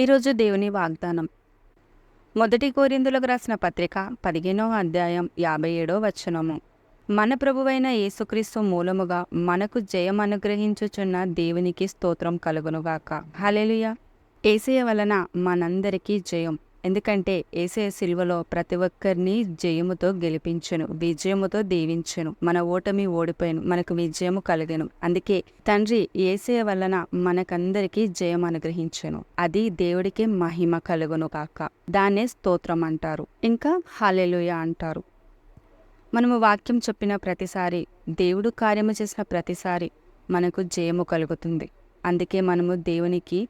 ఈరోజు దేవుని వాగ్దానం. మొదటి కోరిందులకు రాసిన పత్రిక పదిహేనవ అధ్యాయం యాభై ఏడో వచనము. మన ప్రభువైన యేసుక్రీస్తు మూలముగా మనకు జయం అనుగ్రహించుచున్న దేవునికి స్తోత్రం కలుగునుగాక. హల్లెలూయా. ఏసయ వలన మనందరికీ జయం. ఎందుకంటే ఏసయ సిల్వలో ప్రతి ఒక్కరిని జయముతో గెలిపించెను విజయముతో దీవించను. మన ఓటమి ఓడిపోయాను మనకు విజయము కలిగను. అందుకే తండ్రి ఏసయ వలన మనకందరికీ జయం అనుగ్రహించెను. అది దేవుడికి మహిమ కలుగును కాక దాన్నే స్తోత్రం అంటారు. ఇంకా హాలెలుయ అంటారు. మనము వాక్యం చెప్పిన ప్రతిసారి దేవుడు కార్యము చేసిన ప్రతిసారి మనకు జయము కలుగుతుంది. అందుకే మనము దేవునికి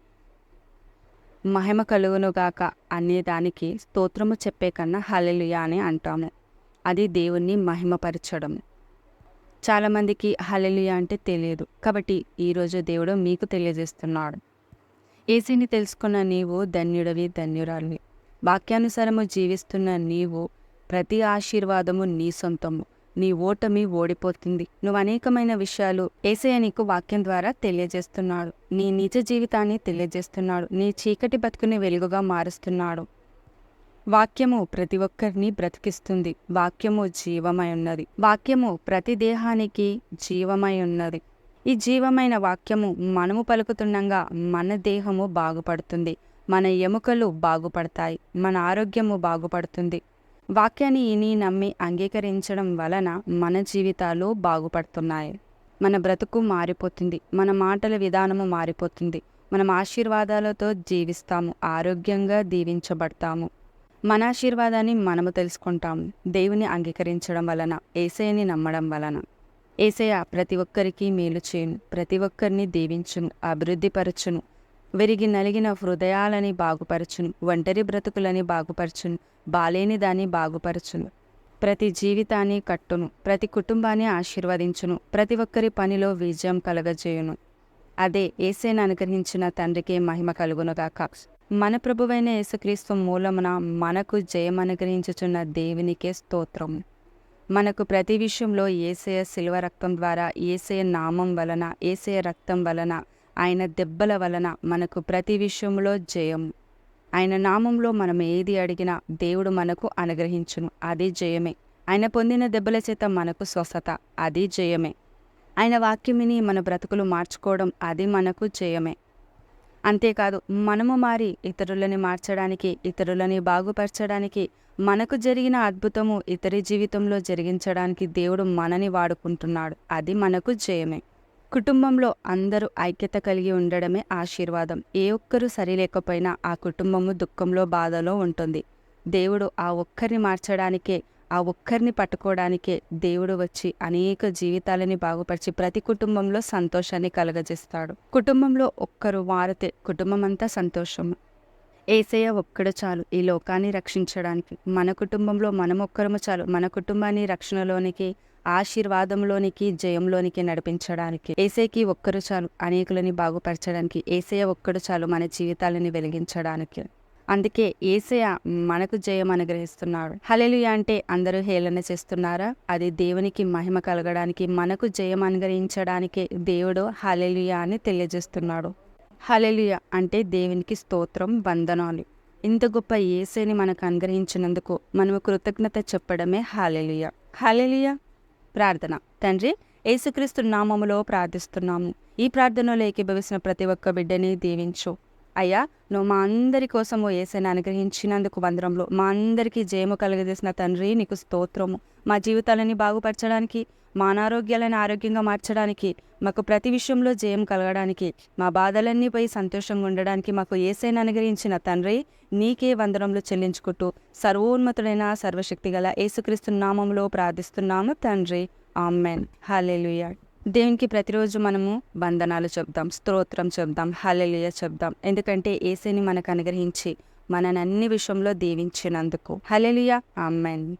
మహిమ కలుగునుగాక అనేదానికి స్తోత్రము చెప్పే కన్నా హలెలుయా అని అంటాము. అది దేవుణ్ణి మహిమపరచడం. చాలామందికి హలెలుయా అంటే తెలియదు. కాబట్టి ఈరోజు దేవుడు మీకు తెలియజేస్తున్నాడు. ఏసీని తెలుసుకున్న నీవు ధన్యుడవి ధన్యురాలివి. వాక్యానుసారము జీవిస్తున్న నీవు ప్రతి ఆశీర్వాదము నీ సొంతము. నీ ఓటమి ఓడిపోతుంది. నువ్వు అనేకమైన విషయాలు ఏసయ నీకు వాక్యం ద్వారా తెలియజేస్తున్నాడు. నీ నిజ జీవితాన్ని తెలియజేస్తున్నాడు. నీ చీకటి బతుకుని వెలుగుగా మారుస్తున్నాడు. వాక్యము ప్రతి ఒక్కరిని బ్రతికిస్తుంది. వాక్యము జీవమై ఉన్నది. వాక్యము ప్రతి దేహానికి జీవమై ఉన్నది. ఈ జీవమైన వాక్యము మనము పలుకుతుండగా మన దేహము బాగుపడుతుంది. మన ఎముకలు బాగుపడతాయి. మన ఆరోగ్యము బాగుపడుతుంది. వాక్యాన్ని ఇని నమ్మి అంగీకరించడం వలన మన జీవితాలు బాగుపడుతున్నాయి. మన బ్రతుకు మారిపోతుంది. మన మాటల విధానము మారిపోతుంది. మనం ఆశీర్వాదాలతో జీవిస్తాము. ఆరోగ్యంగా దీవించబడతాము. మన ఆశీర్వాదాన్ని మనము తెలుసుకుంటాము. దేవుని అంగీకరించడం వలన ఏసైని నమ్మడం వలన. ఏసయ్య ప్రతి ఒక్కరికి మేలు చేయును. ప్రతి ఒక్కరిని దీవించును. అభివృద్ధిపరచును. విరిగి నలిగిన హృదయాలని బాగుపరచును ఒంటరి బ్రతుకులని బాగుపరచును బాలేని దాన్ని బాగుపరచును. ప్రతి జీవితాన్ని కట్టును ప్రతి కుటుంబాన్ని ఆశీర్వదించును ప్రతి ఒక్కరి పనిలో విజయం కలగజేయును. అదే ఏసేను అనుగ్రహించిన తండ్రికి మహిమ కలుగునుగాక. మన ప్రభువైన యేసుక్రీస్తు మూలమున మనకు జయం అనుగ్రహించుచున్న దేవునికే స్తోత్రం. మనకు ప్రతి విషయంలో ఏసయ శిల్వ రక్తం ద్వారా ఏసయ నామం వలన ఏసయ రక్తం వలన ఆయన దెబ్బల వలన మనకు ప్రతి విషయంలో జయం. ఆయన నామంలో మనం ఏది అడిగినా దేవుడు మనకు అనుగ్రహించును. అది జయమే. ఆయన పొందిన దెబ్బల చేత మనకు స్వస్థత. అది జయమే. ఆయన వాక్యమిని మన బ్రతుకులు మార్చుకోవడం అది మనకు జయమే. అంతేకాదు మనము మారి ఇతరులని మార్చడానికి ఇతరులని బాగుపరచడానికి మనకు జరిగిన అద్భుతము ఇతరి జీవితంలో జరిగించడానికి దేవుడు మనని వాడుకుంటున్నాడు. అది మనకు జయమే. కుటుంబంలో అందరూ ఐక్యత కలిగి ఉండడమే ఆశీర్వాదం. ఏ ఒక్కరూ సరిలేకపోయినా ఆ కుటుంబము దుఃఖంలో బాధలో ఉంటుంది. దేవుడు ఆ ఒక్కరిని మార్చడానికే ఆ ఒక్కరిని పట్టుకోవడానికే దేవుడు వచ్చి అనేక జీవితాలని బాగుపరిచి ప్రతి కుటుంబంలో సంతోషాన్ని కలగజేస్తాడు. కుటుంబంలో ఒక్కరు మారితే కుటుంబం అంతా సంతోషం ఏసయ్య ఒక్కడు చాలు ఈ లోకాన్ని రక్షించడానికి. మన కుటుంబంలో మనం ఒక్కరము చాలు. మన కుటుంబాన్ని రక్షణలోనికి ఆశీర్వాదంలోనికి జయంలోనికి నడిపించడానికి. ఏసైకి ఒక్కరు చాలు అనేకులని బాగుపరచడానికి. ఏసయ ఒక్కడు చాలు మన జీవితాలని వెలిగించడానికి. అందుకే ఏసయ మనకు జయం అనుగ్రహిస్తున్నాడు. హలెలుయ అంటే అందరూ హేళన చేస్తున్నారా? అది దేవునికి మహిమ కలగడానికి మనకు జయం అనుగ్రహించడానికి దేవుడు హలెలుయ అని తెలియజేస్తున్నాడు. హలెలుయ అంటే దేవునికి స్తోత్రం వందనాలు. ఇంత గొప్ప ఏసేని మనకు అనుగ్రహించినందుకు మనము కృతజ్ఞత చెప్పడమే హాలెలుయ హాలెలుయ ప్రార్థన. తండ్రి యేసుక్రీస్తు నామములో ప్రార్థిస్తున్నాము. ఈ ప్రార్థనలో ఏకీభవిసిన ప్రతి ఒక్క బిడ్డని దీవించు. అయ్యా నువ్వు మా అందరి కోసము ఏసైనా అనుగ్రహించినందుకు వందరంలో మా అందరికీ జయము కలుగజేసిన తండ్రి నీకు స్తోత్రము. మా జీవితాలని బాగుపరచడానికి మా అనారోగ్యాలను ఆరోగ్యంగా మార్చడానికి మాకు ప్రతి విషయంలో జయం కలగడానికి మా బాధలన్నీ పోయి సంతోషంగా ఉండడానికి మాకు ఏసైనా అనుగ్రహించిన తండ్రి నీకే వందరంలో చెల్లించుకుంటూ సర్వోన్నతుడైన సర్వశక్తి గల యేసుక్రీస్తు నామంలో ప్రార్థిస్తున్నాము తండ్రి. ఆమెన్. హాలెలుయా దేవునికి ప్రతిరోజు మనము వందనాలు చెప్దాం స్తోత్రం చెప్దాం హలలియ చెప్దాం ఎందుకంటే ఏసేని మనకు అనుగ్రహించి మనని అన్ని విషయంలో దీవించినందుకు. హలలియ అమ్మాయిని